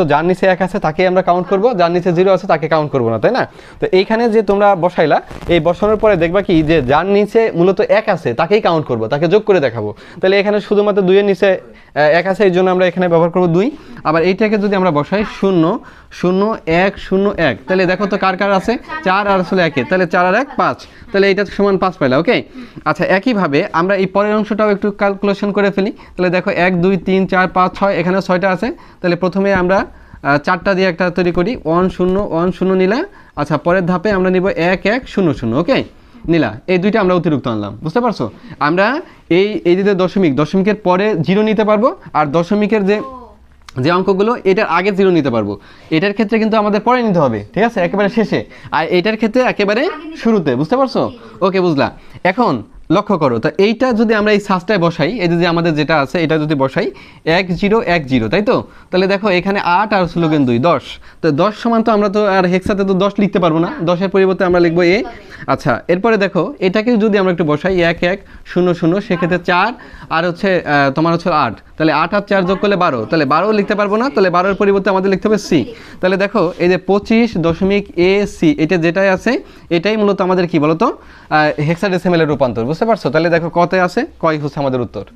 তো যার নিচে এক আছে তাকে আমরা কাউন্ট করব। যার নিচে জিরো আছে, তাকে কাউন্ট করব না, তাই না? তো এইখানে যে তোমরা বসাইলা, এই বসানোর পরে দেখবা কি, যে যার নিচে মূলত এক আছে, তাকেই কাউন্ট করব, তাকে যোগ করে দেখাবো। তাহলে এখানে শুধুমাত্র দুইয়ের নিচে এক আছে, এই জন্য আমরা এখানে ব্যবহার করব দুই। আবার এইটাকে যদি আমরা বসাই শূন্য শূন্য, এক শূন্য, এক। তাহলে দেখো তো কার কার আছে? চার আর আসলে একে। তাহলে চার আর এক, পাঁচ। তাহলে এইটা সমান পাঁচ পাইলা ওকে আচ্ছা একইভাবে আমরা এই পরের অংশটাও একটু ক্যালকুলেশন করে ফেলি। তাহলে দেখো এক, দুই, তিন, চার, পাঁচ, ছয় এখানে ছয়টা আছে। তাহলে প্রথমে আমরা চারটা দিয়ে একটা তৈরি করি। ওয়ান, শূন্য ওয়ান, শূন্য নিলা। আচ্ছা পরের ধাপে আমরা নিব এক এক, শূন্য শূন্য ওকে নিলা। এই দুইটা আমরা অতিরিক্ত আনলাম, বুঝতে পারছ? আমরা এই এই যে দশমিক, দশমিকের পরে জিরো নিতে পারব, আর দশমিকের যে যে অঙ্কগুলো এটার আগে জিরো নিতে পারব। এটার ক্ষেত্রে কিন্তু আমাদের পরে নিতে হবে ঠিক আছে? একেবারে শেষে। আর এটার ক্ষেত্রে একেবারে শুরুতে বুঝতে পারছ? ওকে বুঝলা এখন লক্ষ্য করো তো এইটা যদি আমরা এই সাজটায় বসাই এই যে আমাদের যেটা আছে এটা যদি বসাই এক জিরো এক জিরো তাই তো? তাহলে দেখো এখানে আট আর স্লোগান দুই দশ। তো দশ সমান তো আমরা তো আর হেক্সাতে তো দশ লিখতে পারব না। দশের পরিবর্তে আমরা লিখব এ। আচ্ছা এরপরে দেখো এটাকে যদি আমরা একটু বসাই, এক এক, শূন্য শূন্য, সেক্ষেত্রে চার, আর হচ্ছে তোমার হচ্ছে আট। তাহলে আট আর চার যোগ করলে বারো। তাহলে বারো লিখতে পারব না, তাহলে বারোর পরিবর্তে আমাদের লিখতে হবে সি। তাহলে দেখো, এই যে পঁচিশ দশমিক এ সি, এটা যেটাই আছে, এটাই মূলত আমাদের কি বলতো? হেক্সাডেসিমেলের রূপান্তর, বুঝতে পারছ? তাহলে দেখো কতে আছে, কয় হচ্ছে আমাদের উত্তর?